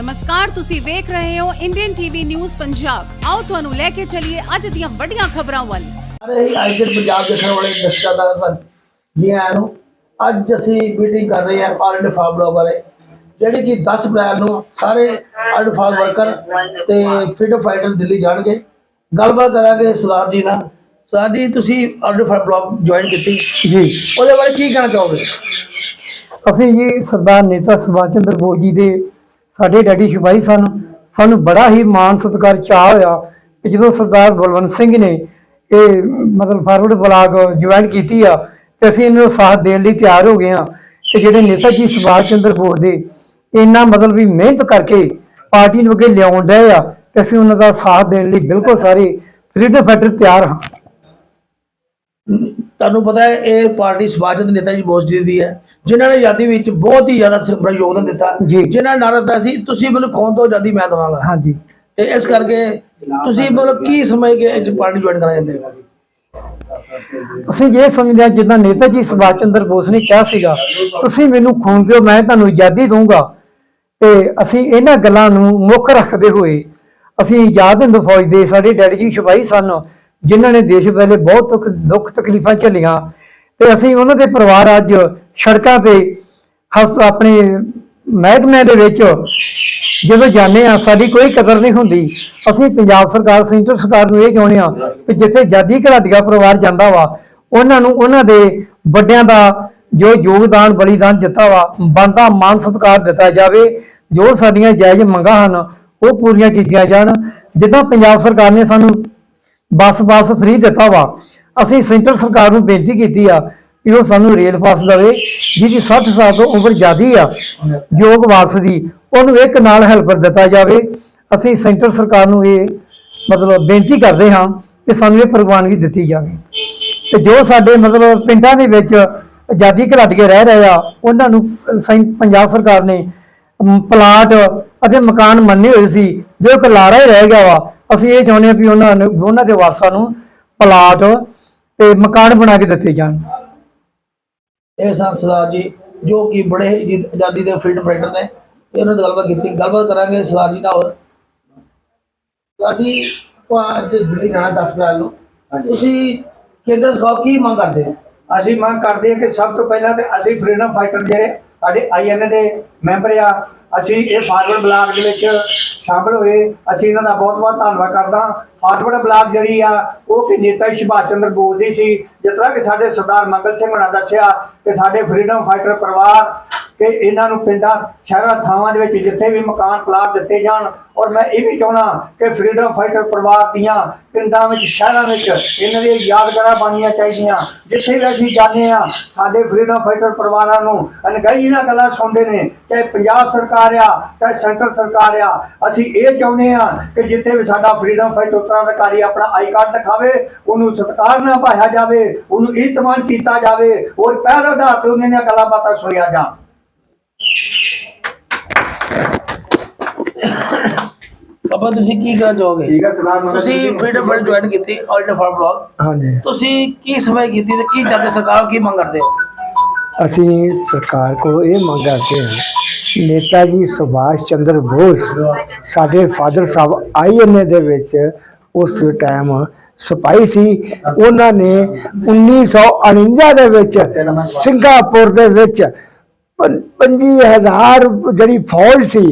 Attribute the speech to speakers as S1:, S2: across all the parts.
S1: ਨਮਸਕਾਰ ਤੁਸੀਂ ਵੇਖ ਰਹੇ ਹੋ ਇੰਡੀਅਨ ਟੀਵੀ ਨਿਊਜ਼ ਪੰਜਾਬ ਆਓ ਤੁਹਾਨੂੰ ਲੈ ਕੇ ਚੱਲੀਏ ਅੱਜ ਦੀਆਂ ਵੱਡੀਆਂ ਖਬਰਾਂ ਵੱਲ।
S2: ਸਾਰੇ ਹੀ ਅੱਜ ਦੇ ਪੰਜਾਬ ਦੇਖਣ ਵਾਲੇ ਦਰਸ਼ਕਾਂ ਦਾ ਧੰਨ- ਜੀ ਆਇਆਂ ਨੂੰ। ਅੱਜ ਅਸੀਂ ਮੀਟਿੰਗ ਕਰ ਰਹੇ ਹਾਂ ਆਲ ਫਾਰਮ ਬਾਰੇ ਜਿਹੜੀ ਕਿ 10 ਅਪ੍ਰੈਲ ਨੂੰ ਸਾਰੇ ਆਲ ਫਾਰਮ ਵਰਕਰ ਤੇ ਫਰੀडम ਫਾਈਟਰ ਦਿੱਲੀ ਜਾਣਗੇ। ਗੱਲਬਾਤ ਕਰਾਂਗੇ ਸਰਦਾਰ ਜੀ ਨਾਲ। ਸਰਦਾਰ ਜੀ ਤੁਸੀਂ ਆਲ ਫਾਰਮ ਬਲੌਗ ਜੁਆਇਨ ਕੀਤੀ?
S3: ਜੀ।
S2: ਉਹਦੇ ਬਾਰੇ ਕੀ ਕਹਿਣਾ ਚਾਹੋਗੇ?
S3: ਅਸੀਂ ਜੀ ਸਰਦਾਰ ਨੇਤਾ ਸੁਭਾਸ਼ ਚੰਦਰ ਬੋਸ ਜੀ ਦੇ ਸਾਡੇ ਡੈਡੀ ਸਿਪਾਹੀ ਸਨ, ਸਾਨੂੰ ਬੜਾ ਹੀ ਮਾਣ ਸਤਿਕਾਰ ਚਾਹ ਹੋਇਆ ਕਿ ਜਦੋਂ ਸਰਦਾਰ ਬਲਵੰਤ ਸਿੰਘ ਨੇ ਇਹ ਮਤਲਬ ਫਾਰਵਰਡ ਬਲਾਕ ਜੁਆਇਨ ਕੀਤੀ ਆ, ਤੇ ਅਸੀਂ ਇਹਨਾਂ ਨੂੰ ਸਾਥ ਦੇਣ ਲਈ ਤਿਆਰ ਹੋ ਗਏ ਆ ਕਿ ਜਿਹੜੇ ਨੇਤਾ ਜੀ ਸੁਭਾਸ਼ ਚੰਦਰ ਬੋਸ ਦੇ ਇੰਨਾ ਮਤਲਬ ਵੀ ਮਿਹਨਤ ਕਰਕੇ ਪਾਰਟੀ ਨੂੰ ਅੱਗੇ ਲਿਆਉਣ ਡਏ ਆ, ਤੇ ਅਸੀਂ ਉਹਨਾਂ ਦਾ ਸਾਥ ਦੇਣ ਲਈ ਬਿਲਕੁਲ ਸਾਰੇ ਫਰੀडम ਫਾਈਟਰ ਤਿਆਰ ਹਾਂ।
S2: ਤੁਹਾਨੂੰ ਪਤਾ ਹੈ, ਇਹ ਪਾਰਟੀ ਸੁਭਾਸ਼ ਚੰਦਰ ਨੇਤਾ ਜੀ ਬੋਸ ਜੀ ਦੀ ਹੈ। ਜਿਨ੍ਹਾਂ ਨੇ ਆਜ਼ਾਦੀ ਵਿੱਚ ਬਹੁਤ ਹੀ ਜ਼ਿਆਦਾ ਸ- ਬੜਾ ਯੋਗਦਾਨ ਦਿੱਤਾ। ਜਿਨ੍ਹਾਂ ਨੇ ਨਾਰਾ ਦਿੱਤਾ ਸੀ ਤੁਸੀਂ ਮੈਨੂੰ ਖੋਣ ਤੋਂ ਆਜ਼ਾਦੀ ਮੈਂ ਦਵਾਂਗਾ।
S3: ਹਾਂਜੀ।
S2: ਤੇ ਇਸ ਕਰਕੇ ਤੁਸੀਂ ਮਤਲਬ ਕੀ ਸਮਝ ਕੇ ਇਹ ਪਾਰਟੀ ਜੁਆਇਨ ਕਰਨਾ ਚਾਹੁੰਦੇ ਹੋ?
S3: ਅਸੀਂ ਇਹ ਸਮਝਦੇ ਹਾਂ ਜਿੱਦਾਂ ਨੇਤਾ ਜੀ ਸੁਭਾਸ਼ ਚੰਦਰ ਬੋਸ ਨੇ ਕਿਹਾ ਸੀਗਾ ਤੁਸੀਂ ਮੈਨੂੰ ਖੂਨ ਦਿਓ ਮੈਂ ਤੁਹਾਨੂੰ ਆਜ਼ਾਦੀ ਦਊਂਗਾ। ਤੇ ਅਸੀਂ ਇਹਨਾਂ ਗੱਲਾਂ ਨੂੰ ਮੁੱਖ ਰੱਖਦੇ ਹੋਏ ਅਸੀਂ ਆਜ਼ਾਦ ਹਿੰਦ ਫੌਜ ਦੇ ਸਾਡੇ ਡੈਡੀ ਜੀ ਸਿਪਾਹੀ ਸਨ ਜਿਨ੍ਹਾਂ ਨੇ ਦੇਸ਼ ਵੇਲੇ ਬਹੁਤ ਦੁੱਖ ਤਕਲੀਫਾਂ ਝੱਲੀਆਂ। ਤੇ ਅਸੀਂ ਉਹਨਾਂ ਦੇ ਪਰਿਵਾਰ ਅੱਜ ਸੜਕਾਂ ਤੇ ਹਸ, ਆਪਣੇ ਮਹਿਕਮੇ ਦੇ ਵਿੱਚ ਜਦੋਂ ਜਾਂਦੇ ਆ ਸਾਡੀ ਕੋਈ ਕਦਰ ਨਹੀਂ ਹੁੰਦੀ। ਅਸੀਂ ਪੰਜਾਬ ਸਰਕਾਰ, ਸੈਂਟਰ ਸਰਕਾਰ ਨੂੰ ਇਹ ਚਾਹੁੰਦੇ ਆ ਕਿ ਜਿੱਥੇ ਜਾਦੀ ਘਰਾਟੀਆ ਪਰਿਵਾਰ ਜਾਂਦਾ ਵਾ, ਉਹਨਾਂ ਨੂੰ ਉਹਨਾਂ ਦੇ ਵੱਡਿਆਂ ਦਾ ਜੋ ਯੋਗਦਾਨ, ਬਲੀਦਾਨ ਦਿੱਤਾ ਵਾ, ਬੰਦਾ ਮਾਨ ਸਤਿਕਾਰ ਦਿੱਤਾ ਜਾਵੇ, ਜੋ ਸਾਡੀਆਂ ਜਾਇਜ਼ ਮੰਗਾਂ ਹਨ, ਉਹ ਪੂਰੀਆਂ ਕੀਤੀਆਂ ਜਾਣ। ਜਿੱਦਾਂ ਪੰਜਾਬ ਸਰਕਾਰ ਨੇ ਸਾਨੂੰ ਬੱਸ ਬੱਸ ਫ੍ਰੀ ਦਿੱਤਾ ਵਾ ਅਸੀਂ ਸੈਂਟਰ ਸਰਕਾਰ ਨੂੰ ਬੇਨਤੀ ਕੀਤੀ ਆ ਕਿ ਉਹ ਸਾਨੂੰ ਰੇਲ ਪਾਸ ਦੇਵੇ, ਜਿਹਦੀ 60 ਸਾਲ ਤੋਂ ਉਮਰ ਜ਼ਿਆਦੀ ਆ, ਯੋਗ ਵਾਰਸ ਦੀ, ਉਹਨੂੰ ਇੱਕ ਨਾਲ ਹੈਲਪਰ ਦਿੱਤਾ ਜਾਵੇ। ਅਸੀਂ ਸੈਂਟਰ ਸਰਕਾਰ ਨੂੰ ਇਹ ਮਤਲਬ ਬੇਨਤੀ ਕਰਦੇ ਹਾਂ ਕਿ ਸਾਨੂੰ ਇਹ ਪ੍ਰਵਾਨਗੀ ਦਿੱਤੀ ਜਾਵੇ। ਤੇ ਜੋ ਸਾਡੇ ਮਤਲਬ ਪਿੰਡਾਂ ਦੇ ਵਿੱਚ ਆਜ਼ਾਦੀ ਘਲਾਟ ਕੇ ਰਹਿ ਰਹੇ ਆ, ਉਹਨਾਂ ਨੂੰ ਸੈਂ- ਪੰਜਾਬ ਸਰਕਾਰ ਨੇ ਪਲਾਟ ਅਤੇ ਮਕਾਨ ਮੰਨੇ ਹੋਏ ਸੀ, ਜੋ ਇੱਕ ਲਾਰਾ ਹੀ ਰਹਿ ਗਿਆ ਵਾ। ਅਸੀਂ ਇਹ ਚਾਹੁੰਦੇ ਹਾਂ ਵੀ ਉਹਨਾਂ ਨੂੰ, ਉਹਨਾਂ ਦੇ ਵਾਰਸਾਂ ਨੂੰ ਪਲਾਟ ਤੇ ਮਕਾਨ ਬਣਾ ਕੇ ਦਿੱਤੇ ਜਾਣ।
S2: ਇਹ ਸਨ ਜੀ ਜੋ ਕਿ ਬੜੇ ਆਜ਼ਾਦੀ ਦੇ ਫੀਲਡ ਫਾਈਟਰ ਨੇ। ਇਹਨਾਂ ਨਾਲ ਗੱਲਬਾਤ ਕੀਤੀ ਗੱਲਬਾਤ ਕਰਾਂਗੇ ਸਰਦਾਰ ਜੀ ਨਾਲ ਹੋਰ। ਸਰਦਾਰ ਜੀ ਅੱਜ ਦਿੱਲੀ ਜਾਣਾ 10 ਅਪ੍ਰੈਲ ਨੂੰ। ਤੁਸੀਂ ਕੇਂਦਰ ਸਰਕਾਰ ਕੀ ਮੰਗ ਕਰਦੇ
S4: ਅਸੀਂ ਮੰਗ ਕਰਦੇ ਹਾਂ ਕਿ ਸਭ ਤੋਂ ਪਹਿਲਾਂ ਤੇ ਅਸੀਂ ਫ੍ਰੀडम ਫਾਈਟਰ ਜਿਹੜੇ ਸਾਡੇ ਆਈਐਨਏ ਦੇ ਮੈਂਬਰ ਆ ਅਸੀਂ ਇਹ ਫਾਰਵਰਡ ਬਲਾਕ ਦੇ ਵਿੱਚ ਸ਼ਾਮਲ ਹੋਏ। ਅਸੀਂ ਇਹਨਾਂ ਦਾ ਬਹੁਤ ਬਹੁਤ ਧੰਨਵਾਦ ਕਰਦਾ ਫਾਰਵਰਡ ਬਲਾਕ ਜਿਹੜੀ ਆ, ਉਹ ਕਿ ਨੇਤਾ ਜੀ ਸੁਭਾਸ਼ ਚੰਦਰ ਬੋਸ ਦੀ ਸੀ। ਜਿਸ ਤਰ੍ਹਾਂ ਕਿ ਸਾਡੇ ਸਰਦਾਰ ਮੰਗਲ ਸਿੰਘ ਹੋਣਾ ਦੱਸਿਆ ਕਿ ਸਾਡੇ ਫਰੀडम ਫਾਈਟਰ ਪਰਿਵਾਰ ਕਿ ਇਹਨਾਂ ਨੂੰ ਪਿੰਡਾਂ, ਸ਼ਹਿਰਾਂ, ਥਾਵਾਂ ਦੇ ਵਿੱਚ ਜਿੱਥੇ ਵੀ ਮਕਾਨ, ਪਲਾਟ ਦਿੱਤੇ ਜਾਣ। ਔਰ ਮੈਂ ਇਹ ਵੀ ਚਾਹਣਾ ਕਿ ਫਰੀडम ਫਾਈਟਰ ਪਰਿਵਾਰ ਦੀਆਂ ਪਿੰਡਾਂ ਵਿੱਚ, ਸ਼ਹਿਰਾਂ ਵਿੱਚ ਇਹਨਾਂ ਦੀ ਯਾਦਗਾਰਾਂ ਬਣੀਆਂ ਚਾਹੀਦੀਆਂ। ਜਿੱਥੇ ਵੀ ਅਸੀਂ ਜਾਂਦੇ ਆ ਸਾਡੇ ਫਰੀडम ਫਾਈਟਰ ਪਰਿਵਾਰਾਂ ਨੂੰ ਅਨਗਾਈ ਇਹਨਾਂ ਗੱਲਾਂ ਸੁਣਦੇ ਨੇ, ਚਾਹੇ ਪੰਜਾਬ ਸਰਕਾਰ ਆ, ਚਾਹੇ ਸੈਂਟਰ ਸਰਕਾਰ ਆ, ਅਸੀਂ ਇਹ ਚਾਹੁੰਦੇ ਆ ਕਿ ਜਿੱਥੇ ਵੀ ਸਾਡਾ ਫਰੀडम ਫਾਈਟਰ ਉਤਰਾਧਿਕਾਰੀ ਆਪਣਾ ਆਈ ਕਾਰਡ ਦਿਖਾਵੇ, ਉਹਨੂੰ ਸਤਿਕਾਰ ਨਾਲ ਭਾਇਆ ਜਾਵੇ, ਉਹਨੂੰ ਇਤਮਾਨ ਕੀਤਾ ਜਾਵੇ ਔਰ ਪਹਿਲ ਆਧਾਰ ਤੇ ਉਹਨਾਂ ਦੀਆਂ ਗੱਲਾਂ ਬਾਤਾਂ ਸੁਣਿਆ ਜਾਣ।
S2: ਬਾਬਾ ਤੁਸੀਂ ਕੀ ਕਹਿਣਾ ਚਾਹੋਗੇ?
S4: ਠੀਕ ਹੈ ਸਰਦਾਰ ਮੰਗਲ
S2: ਤੁਸੀਂ। ਫਰੀडम ਫਾਈਟਰ ਜੁਆਇਨ ਕੀਤੀ ਆਲ ਇੰਡੀਆ ਫਾਰਮ ਬਲੌਗ
S5: ਹਾਂਜੀ।
S2: ਤੁਸੀਂ ਕੀ ਸਮਝ ਕੀਤੀ ਤੇ ਕੀ ਚਾਹਦੇ ਸਰਕਾਰ ਕੀ ਮੰਗ ਕਰਦੇ ਹੋ?
S5: ਅਸੀਂ ਸਰਕਾਰ ਕੋਲ ਇਹ ਮੰਗ ਕਰਦੇ ਹਾਂ ਨੇਤਾ ਜੀ ਸੁਭਾਸ਼ ਚੰਦਰ ਬੋਸ ਸਾਡੇ ਫਾਦਰ ਸਾਹਿਬ ਆਈਐਨਏ ਦੇ ਵਿੱਚ ਉਸ ਟਾਈਮ ਸਿਪਾਹੀ ਸੀ। ਉਹਨਾਂ ਨੇ 1949 ਦੇ ਵਿੱਚ ਸਿੰਗਾਪੁਰ ਦੇ ਵਿੱਚ 25000 ਜਿਹੜੀ ਫੌਜ ਸੀ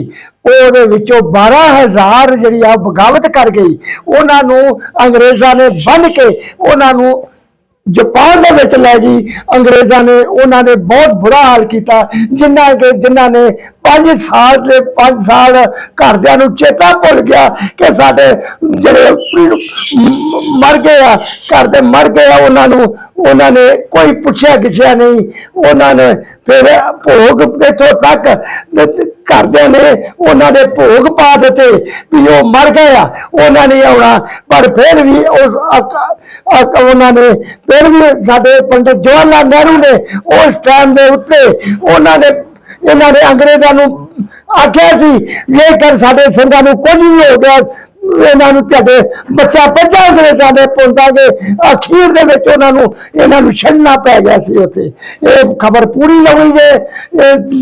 S5: ਉਹਦੇ ਵਿੱਚੋਂ 12000 ਜਿਹੜੀ ਆ ਬਗਾਵਤ ਕਰ ਗਈ। ਉਹਨਾਂ ਨੂੰ ਅੰਗਰੇਜ਼ਾਂ ਨੇ ਬੰਨ ਕੇ ਉਹਨਾਂ ਨੂੰ ਜਾਪਾਨ ਦੇ ਵਿੱਚ ਲੈ ਗਈ। ਅੰਗਰੇਜ਼ਾਂ ਨੇ ਉਹਨਾਂ ਨੇ ਬਹੁਤ ਬੁਰਾ ਹਾਲ ਕੀਤਾ ਜਿਨ੍ਹਾਂ ਕੇ ਜਿਨ੍ਹਾਂ ਨੇ 5 ਸਾਲ ਦੇ 5 ਸਾਲ ਘਰਦਿਆਂ ਨੂੰ ਚੇਤਾ ਭੁੱਲ ਗਿਆ ਕਿ ਸਾਡੇ ਜਿਹੜੇ ਮਰ ਗਏ ਆ, ਘਰ ਦੇ ਮਰ ਗਏ ਆ, ਉਹਨਾਂ ਨੂੰ ਉਹਨਾਂ ਨੇ ਕੋਈ ਪੁੱਛਿਆ ਕਿਛਿਆ ਨਹੀਂ। ਉਹਨਾਂ ਨੇ ਫਿਰ ਭੋਗ ਇੱਥੋਂ ਤੱਕ ਘਰਦਿਆਂ ਨੇ ਉਹਨਾਂ ਦੇ ਭੋਗ ਪਾ ਦਿੱਤੇ ਵੀ ਉਹ ਮਰ ਗਏ ਆ। ਉਹਨਾਂ ਨੇ ਆਉਣਾ, ਪਰ ਫਿਰ ਵੀ ਉਸ ਉਹਨਾਂ ਨੇ ਫਿਰ ਵੀ ਸਾਡੇ ਪੰਡਿਤ ਜਵਾਹਰ ਲਾਲ ਨਹਿਰੂ ਨੇ ਉਸ ਟਾਈਮ ਦੇ ਉੱਤੇ ਉਹਨਾਂ ਨੇ, ਇਹਨਾਂ ਨੇ ਅੰਗਰੇਜ਼ਾਂ ਨੂੰ ਆਖਿਆ ਸੀ, ਜੇਕਰ ਸਾਡੇ ਸਿੰਘਾਂ ਨੂੰ ਕੁਝ ਵੀ ਹੋ ਗਿਆ ਇਹਨਾਂ ਨੂੰ ਤੁਹਾਡੇ ਬੱਚਾ ਪੱਜਾ ਅੰਗਰੇਜ਼ਾਂ ਦੇ ਪੁੰਦਾਂਗੇ ਅਖੀਰ ਦੇ ਵਿੱਚ ਉਹਨਾਂ ਨੂੰ ਇਹਨਾਂ ਨੂੰ ਛੱਡਣਾ ਪੈ ਗਿਆ ਸੀ ਉੱਥੇ। ਇਹ ਖਬਰ ਪੂਰੀ ਲਵੀ ਜੇ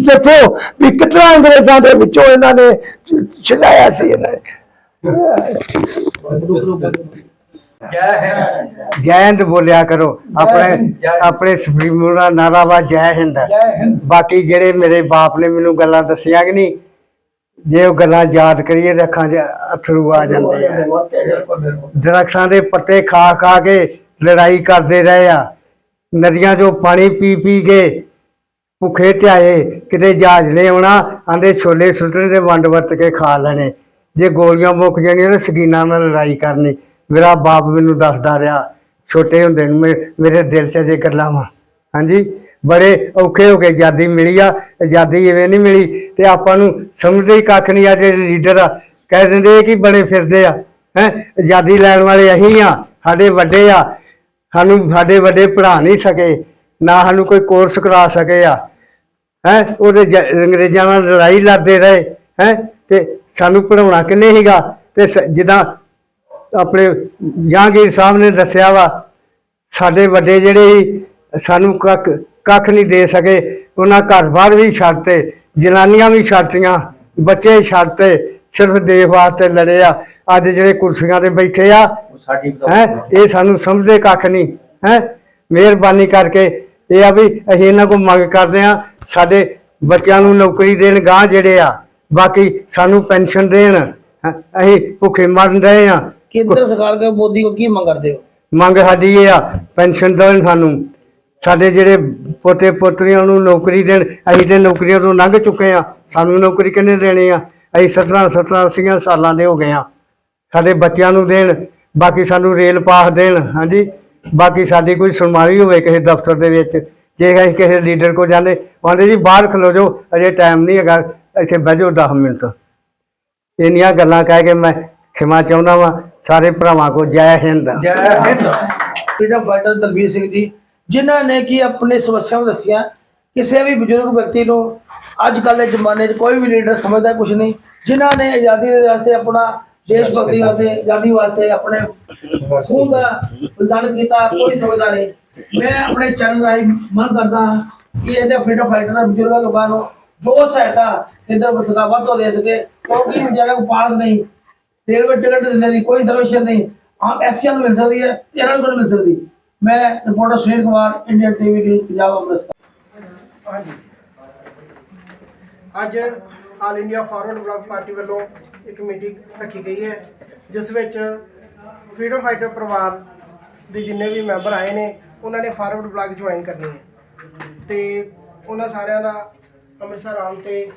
S5: ਦੱਸੋ ਵੀ ਕਿਤਨਾ ਅੰਗਰੇਜ਼ਾਂ ਦੇ ਵਿੱਚੋਂ ਇਹਨਾਂ ਨੇ ਛਡਾਇਆ ਸੀ ਇਹਨਾਂ ਨੇ।
S6: ਜੈ ਹਿੰਦ। ਬੋਲਿਆ ਕਰੋ। ਆਪਣੇ ਆਪਣੇ ਸੁਪਰੀਮੋ ਦਾ ਨਾਰਾ ਵਾ ਜੈ ਹਿੰਦ। ਬਾਕੀ ਜਿਹੜੇ ਮੇਰੇ ਬਾਪ ਨੇ ਮੈਨੂੰ ਗੱਲਾਂ ਦੱਸੀਆਂ ਕਿ ਨਹੀਂ ਜੇ ਉਹ ਗੱਲਾਂ ਯਾਦ ਕਰੀਏ ਤਾਂ ਅੱਖਾਂ 'ਚ ਅਥਰੂ ਆ ਜਾਂਦੇ ਆ। ਦਰਖਤਾਂ ਦੇ ਪੱਤੇ ਖਾ ਖਾ ਕੇ ਲੜਾਈ ਕਰਦੇ ਰਹੇ ਆ। ਨਦੀਆਂ 'ਚੋਂ ਪਾਣੀ ਪੀ ਪੀ ਕੇ ਭੁੱਖੇ ਧਿਆਏ, ਕਿਤੇ ਜਹਾਜ਼ ਨੇ ਆਉਣਾ ਆਂਦੇ ਛੋਲੇ ਸੁੱਟਣੇ ਤੇ ਵੰਡ ਵਰਤ ਕੇ ਖਾ ਲੈਣੇ। ਜੇ ਗੋਲੀਆਂ ਮੁੱਕ ਜਾਣੀਆਂ ਤੇ ਸਕੀਨਾਂ ਨਾਲ ਲੜਾਈ ਕਰਨੀ। ਮੇਰਾ ਬਾਪ ਮੈਨੂੰ ਦੱਸਦਾ ਰਿਹਾ, ਛੋਟੇ ਹੁੰਦੇ ਨੂੰ ਮੇ- ਮੇਰੇ ਦਿਲ 'ਚ ਜੇ ਗੱਲਾਂ ਵਾ। ਹਾਂਜੀ? ਬੜੇ ਔਖੇ ਹੋ ਕੇ ਆਜ਼ਾਦੀ ਮਿਲੀ ਆ, ਆਜ਼ਾਦੀ ਇਵੇਂ ਨਹੀਂ ਮਿਲੀ ਤੇ ਆਪਾਂ ਨੂੰ ਸਮਝਦੇ ਹੀ ਕੱਖ ਨਹੀਂ ਆ ਜਿਹੜੇ ਲੀਡਰ ਆ। ਕਹਿ ਦਿੰਦੇ ਕਿ ਬਣੇ ਫਿਰਦੇ ਆ, ਹੈ? ਆਜ਼ਾਦੀ ਲੈਣ ਵਾਲੇ ਅਸੀਂ ਆ, ਸਾਡੇ ਵੱਡੇ ਆ। ਸਾਨੂੰ ਸਾਡੇ ਵੱਡੇ ਪੜ੍ਹਾ ਨਹੀਂ ਸਕੇ, ਨਾ ਸਾਨੂੰ ਕੋਈ ਕੋਰਸ ਕਰਾ ਸਕੇ ਆ। ਹੈ? ਉਹਦੇ ਜ- ਅੰਗਰੇਜ਼ਾਂ ਨਾਲ ਲੜਾਈ ਲੜਦੇ ਰਹੇ, ਹੈ? ਤੇ ਸਾਨੂੰ ਪੜਾਉਣਾ ਕਿੰਨੇ ਸੀਗਾ? ਤੇ ਸ- ਜਿੱਦਾਂ ਆਪਣੇ ਜਹਾਂਗੀਰ ਸਾਹਿਬ ਨੇ ਦੱਸਿਆ ਵਾ, ਸਾਡੇ ਵੱਡੇ ਜਿਹੜੇ ਸੀ, ਸਾਨੂੰ ਕੱਖ ਕੱਖ ਨਹੀਂ ਦੇ ਸਕੇ। ਉਹਨਾਂ ਘਰ-ਬਾਰ ਵੀ ਛੱਡਤੇ ਜਨਾਨੀਆਂ ਵੀ ਛੱਡਤੀਆਂ ਬੱਚੇ ਛੱਡਤੇ ਸਿਰਫ ਦੇਸ਼ ਵਾਸਤੇ ਲੜੇ ਆ। ਅੱਜ ਜਿਹੜੇ ਕੁਰਸੀਆਂ ਤੇ ਬੈਠੇ ਆ ਹੈ ਇਹ ਸਾਨੂੰ ਸਮਝਦੇ ਕੱਖ ਨਹੀਂ ਹੈ। ਮਿਹਰਬਾਨੀ ਕਰਕੇ ਇਹ ਆ ਵੀ ਅਸੀਂ ਇਹਨਾਂ ਕੋਲ ਮੰਗ ਕਰਦੇ ਆ ਸਾਡੇ ਬੱਚਿਆਂ ਨੂੰ ਨੌਕਰੀ ਦੇਣ ਗਾਂ ਜਿਹੜੇ ਆ ਬਾਕੀ ਸਾਨੂੰ ਪੈਨਸ਼ਨ ਦੇਣ ਅਸੀਂ ਭੁੱਖੇ ਮਰਨ ਰਹੇ ਆ
S2: ਕੇਂਦਰ ਸਰਕਾਰ ਕੋ ਮੋਦੀ ਕੋ ਕੀ ਮੰਗ ਕਰਦੇ ਹੋ?
S6: ਮੰਗ ਸਾਡੀ ਇਹ ਆ ਪੈਨਸ਼ਨ ਦੇਣ ਸਾਨੂੰ। ਸਾਡੇ ਜਿਹੜੇ ਪੋਤੇ ਪੋਤਰੀਆਂ ਨੂੰ ਨੌਕਰੀ ਦੇਣ, ਅਸੀਂ ਤੇ ਨੌਕਰੀਆਂ ਤੋਂ ਲੰਘ ਚੁੱਕੇ ਆ ਸਾਨੂੰ ਨੌਕਰੀ ਕਿੰਨੇ ਦੇਣੀ ਆ? ਅਸੀਂ 17 17 ਸੀਆਂ ਸਾਲਾਂ ਦੇ ਹੋ ਗਏ ਆ ਸਾਡੇ ਬੱਚਿਆਂ ਨੂੰ ਦੇਣ, ਬਾਕੀ ਸਾਨੂੰ ਰੇਲ ਪਾਸ ਦੇਣ, ਹਾਂਜੀ? ਬਾਕੀ ਸਾਡੀ ਕੋਈ ਸੁਣਵਾਈ ਹੋਵੇ ਕਿਸੇ ਦਫ਼ਤਰ ਦੇ ਵਿੱਚ, ਜੇ ਅਸੀਂ ਕਿਸੇ ਲੀਡਰ ਕੋ ਜਾਂਦੇ ਕਹਿੰਦੇ ਜੀ ਬਾਹਰ ਖਲੋ ਜਾਓ, ਅਜੇ ਟਾਈਮ ਨਹੀਂ ਹੈਗਾ, ਇੱਥੇ ਬਹਿ ਜਾਓ 10 ਮਿੰਟ। ਇੰਨੀਆਂ ਗੱਲਾਂ ਕਹਿ ਕੇ ਮੈਂ ਖਿਮਾ ਚਾਹੁੰਦਾ ਵਾਂ, ਸਾਰੇ ਭਰਾਵਾਂ ਕੋ ਜੈ ਹਿੰਦ।
S4: ਜੈ ਹਿੰਦ।
S2: ਫਰੀडम ਫਾਈਟਰ ਦਲਵੀਰ ਸਿੰਘ ਜੀ ਜਿਨ੍ਹਾਂ ਨੇ ਕਿ ਆਪਣੇ ਸਮੱਸਿਆਵਾਂ ਦੱਸੀਆਂ, ਕਿਸੇ ਵੀ ਬਜ਼ੁਰਗ ਵਿਅਕਤੀ ਨੂੰ ਅੱਜ ਕੱਲ੍ਹ ਦੇ ਜ਼ਮਾਨੇ 'ਚ ਕੋਈ ਵੀ ਲੀਡਰ ਸਮਝਦਾ ਕੁਝ ਨਹੀਂ। ਜਿਨ੍ਹਾਂ ਨੇ ਆਜ਼ਾਦੀ ਦੇ ਵਾਸਤੇ ਆਪਣਾ ਦੇਸ਼ ਭਗਤੀ ਵਾਸਤੇ, ਆਜ਼ਾਦੀ ਵਾਸਤੇ ਆਪਣੇ ਖੂਨ ਦਾ ਬਲੀਦਾਨ ਕੀਤਾ, ਕੋਈ ਸਮਝਦਾ ਨਹੀਂ। ਮੈਂ ਆਪਣੇ ਚੈਨਲ ਰਾਹੀਂ ਮੰਗ ਕਰਦਾ ਹਾਂ ਕਿ ਇਹਦੇ ਫਰੀडम ਫਾਈਟਰ ਬਜ਼ੁਰਗ ਲੋਕਾਂ ਨੂੰ ਜੋ ਸਹਾਇਤਾ ਇਧਰ ਵੱਧ ਤੋਂ ਦੇ ਸਕੇ, ਕਿਉਂਕਿ ਜਗ੍ਹਾ ਪਾਸ ਨਹੀਂ, ਰੇਲਵੇ ਟਿਕਟ ਦਿੰਦੇ ਨਹੀਂ, ਕੋਈ ਦਰਵੇਸ਼ਨ ਨਹੀਂ। ਆਪ ਐਸੀਆਂ ਨੂੰ ਮਿਲ ਸਕਦੀ ਹੈ ਇਹਨਾਂ ਨੂੰ ਮਿਲ ਸਕਦੀ? ਮੈਂ reporter Sunil Kumar, Indian TV news Punjab Amritsar.
S7: ਹਾਂਜੀ। ਅੱਜ All India Forward Bloc party ਵੱਲੋਂ ਇੱਕ ਮੀਟਿੰਗ ਰੱਖੀ ਗਈ ਹੈ, ਜਿਸ ਵਿੱਚ ਫਰੀडम ਫਾਈਟਰ ਪਰਿਵਾਰ ਦੇ ਜਿੰਨੇ ਵੀ ਮੈਂਬਰ ਆਏ ਨੇ, ਉਹਨਾਂ ਨੇ ਫਾਰਵਰਡ ਬਲਾਕ ਜੁਆਇਨ ਕਰਨੀ ਹੈ। ਤੇ ਉਹਨਾਂ ਸਾਰਿਆਂ ਦਾ ਅੰਮ੍ਰਿਤਸਰ ਆਉਣ ਤੇ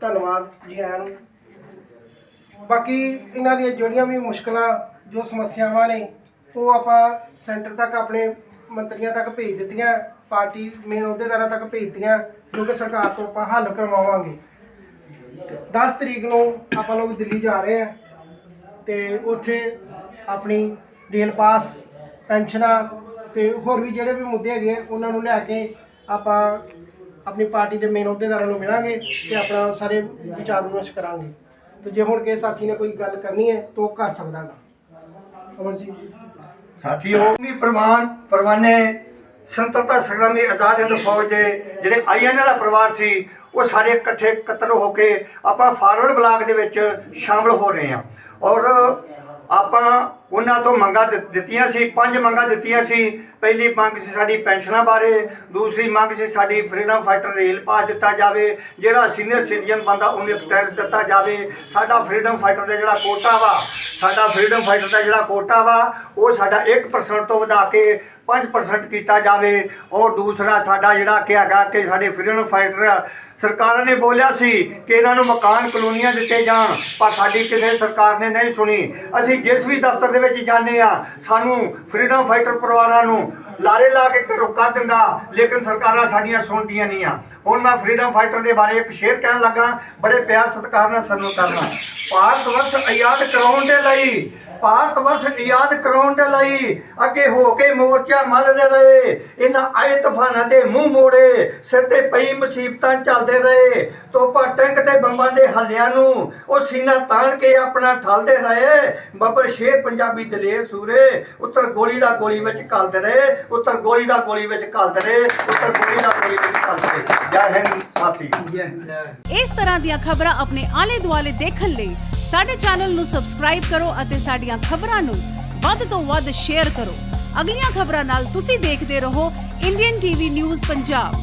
S7: ਧੰਨਵਾਦ ਜੀ ਆਇਆਂ ਨੂੰ। ਬਾਕੀ ਇਹਨਾਂ ਦੀਆਂ ਜਿਹੜੀਆਂ ਵੀ ਮੁਸ਼ਕਲਾਂ, ਜੋ ਸਮੱਸਿਆਵਾਂ ਨੇ ਉਹ ਆਪਾਂ ਸੈਂਟਰ ਤੱਕ ਆਪਣੇ ਮੰਤਰੀਆਂ ਤੱਕ ਭੇਜ ਦਿੱਤੀਆਂ ਪਾਰਟੀ ਮੇਨ ਅਹੁਦੇਦਾਰਾਂ ਤੱਕ ਭੇਜਤੀਆਂ ਜੋ ਕਿ ਸਰਕਾਰ ਤੋਂ ਆਪਾਂ ਹੱਲ ਕਰਵਾਵਾਂਗੇ। 10 ਤਰੀਕ ਨੂੰ ਆਪਾਂ ਲੋਕ ਦਿੱਲੀ ਜਾ ਰਹੇ ਹਾਂ ਤੇ ਉੱਥੇ ਆਪਣੀ ਰੇਲ ਪਾਸ ਪੈਨਸ਼ਨਾਂ ਤੇ ਹੋਰ ਵੀ ਜਿਹੜੇ ਵੀ ਮੁੱਦੇ ਹੈਗੇ ਆ, ਉਹਨਾਂ ਨੂੰ ਲੈ ਕੇ ਆਪਾਂ ਆਪਣੀ ਪਾਰਟੀ ਦੇ ਮੇਨ ਅਹੁਦੇਦਾਰਾਂ ਨੂੰ ਮਿਲਾਂਗੇ ਤੇ ਆਪਣਾ ਸਾਰੇ ਵਿਚਾਰ ਵਿਮਰਸ਼ ਕਰਾਂਗੇ। ਤੇ ਜੇ ਹੁਣ ਕਿਸੇ ਸਾਥੀ ਨੇ ਕੋਈ ਗੱਲ ਕਰਨੀ ਹੈ ਤਾਂ ਉਹ ਕਰ ਸਕਦਾ ਗਾ। ਅਮਨ ਜੀ।
S4: ਸਾਥੀਓ ਵੀ ਪ੍ਰਵਾਨ, ਪਰਵਾਨੇ ਸੰਤਤਾ ਸੰਗਰਾਮੀ ਆਜ਼ਾਦ ਹਿੰਦ ਫੌਜ ਦੇ ਜਿਹੜੇ ਆਈਐਨਏ ਦਾ ਪਰਿਵਾਰ ਸੀ, ਉਹ ਸਾਰੇ ਇਕੱਠੇ ਇਕੱਤਰ ਹੋ ਕੇ ਆਪਾਂ ਫਾਰਵਰਡ ਬਲਾਕ ਦੇ ਵਿੱਚ ਸ਼ਾਮਲ ਹੋ ਰਹੇ ਹਾਂ। ਔਰ ਆਪਾਂ ਉਹਨਾਂ ਤੋਂ ਮੰਗਾਂ ਦਿੱਤੀਆਂ ਸੀ, ਪੰਜ ਮੰਗਾਂ ਦਿੱਤੀਆਂ ਸੀ। ਪਹਿਲੀ ਮੰਗ ਸੀ ਸਾਡੀ ਪੈਨਸ਼ਨਾਂ ਬਾਰੇ, ਦੂਸਰੀ ਮੰਗ ਸੀ ਸਾਡੀ ਫਰੀडम ਫਾਈਟਰ ਰੇਲ ਪਾਸ ਦਿੱਤਾ ਜਾਵੇ, ਜਿਹੜਾ ਸੀਨੀਅਰ ਸਿਟੀਜ਼ਨ ਬੰਦਾ ਉਹਨੇ ਟੈਕਸ ਦਿੱਤਾ ਜਾਵੇ। ਸਾਡਾ ਫਰੀडम ਫਾਈਟਰ ਦਾ ਜਿਹੜਾ ਕੋਟਾ ਵਾ, ਸਾਡਾ ਫਰੀडम ਫਾਈਟਰ ਦਾ ਜਿਹੜਾ ਕੋਟਾ ਵਾ, ਉਹ ਸਾਡਾ 1% ਤੋਂ ਵਧਾ ਕੇ 5% ਕੀਤਾ ਜਾਵੇ। ਔਰ ਦੂਸਰਾ ਸਾਡਾ ਜਿਹੜਾ ਕਿ ਹੈਗਾ ਕਿ ਸਾਡੇ ਫਰੀडम ਫਾਈਟਰ ਸਰਕਾਰਾਂ ਨੇ ਬੋਲਿਆ ਸੀ ਕਿ ਇਹਨਾਂ ਨੂੰ ਮਕਾਨ ਕਲੋਨੀਆਂ ਦਿੱਤੇ ਜਾਣ, ਪਰ ਸਾਡੀ ਕਿਸੇ ਸਰਕਾਰ ਨੇ ਨਹੀਂ ਸੁਣੀ। ਅਸੀਂ ਜਿਸ ਵੀ ਦਫ਼ਤਰ ਦੇ ਵਿੱਚ ਜਾਂਦੇ ਆ ਸਾਨੂੰ ਫਰੀडम ਫਾਈਟਰ ਪਰਿਵਾਰਾਂ ਨੂੰ ਲਾਰੇ ਲਾ ਕੇ ਘਰੋਂ ਕਰ ਦਿੰਦਾ, ਲੇਕਿਨ ਸਰਕਾਰਾਂ ਸਾਡੀਆਂ ਸੁਣਦੀਆਂ ਨਹੀਂ ਆ। ਹੁਣ ਮੈਂ ਫਰੀडम ਫਾਈਟਰ ਦੇ ਬਾਰੇ ਇੱਕ ਸ਼ੇਰ ਕਹਿਣ ਲੱਗਾ, ਬੜੇ ਪਿਆਰ ਸਤਿਕਾਰ ਨਾਲ ਸਾਨੂੰ ਕਰਨਾ। ਭਾਰਤ ਵਰਸ਼ ਆਜ਼ਾਦ ਕਰਾਉਣ ਦੇ ਲਈ, ਭਾਰਤ ਵਰਸ਼ ਆਜ਼ਾਦ ਕਰਾਉਣ ਦੇ ਲਈ ਅੱਗੇ ਹੋ ਕੇ ਮੋਰਚਾ ਮੱਲਦੇ ਰਹੇ, ਇਹਨਾਂ ਆਏ ਤੂਫਾਨਾਂ ਦੇ ਮੂੰਹ ਮੋੜੇ, ਸਿਰ ਤੇ ਪਈ ਮੁਸੀਬਤਾਂ ਚੱਲਦੇ ਰਹੇ। ਤੋਪਾ ਟੈਂਕ ਤੇ ਬੰਬਾਂ ਦੇ ਹੱਲਿਆਂ ਨੂੰ ਉਹ ਸੀਨਾ ਤਾਣ ਕੇ ਆਪਣਾ ਠਲਦੇ ਰਹੇ। ਬੱਬਰ ਸ਼ੇਰ ਪੰਜਾਬੀ ਦਲੇਰ ਸੂਰੇ ਉੱਤਰ ਗੋਲੀ ਦਾ ਗੋਲੀ ਵਿੱਚ ਕਲਦੇ ਰਹੇ ਉੱਤਰ ਗੋਲੀ ਦਾ ਗੋਲੀ ਵਿੱਚ ਕਲਦੇ ਰਹੇ ਉੱਤਰ ਗੋਲੀ ਦਾ ਗੋਲੀ ਵਿੱਚ ਕਲਦੇ ਰਹੇ। ਜੈ ਹਿੰਦ ਸਾਥੀ।
S1: ਇਸ ਤਰ੍ਹਾਂ ਦੀਆਂ ਖਬਰਾਂ ਆਪਣੇ ਆਲੇ ਦੁਆਲੇ ਦੇਖਣ ਲਈ ਸਾਡੇ ਚੈਨਲ ਨੂੰ ਸਬਸਕ੍ਰਾਈਬ ਕਰੋ ਅਤੇ ਸਾਡੀਆਂ ਖਬਰਾਂ ਨੂੰ ਵੱਧ ਤੋਂ ਵੱਧ ਸ਼ੇਅਰ ਕਰੋ। ਅਗਲੀਆਂ ਖਬਰਾਂ ਨਾਲ ਤੁਸੀਂ ਦੇਖਦੇ ਰਹੋ ਇੰਡੀਅਨ ਟੀਵੀ ਨਿਊਜ਼ ਪੰਜਾਬ।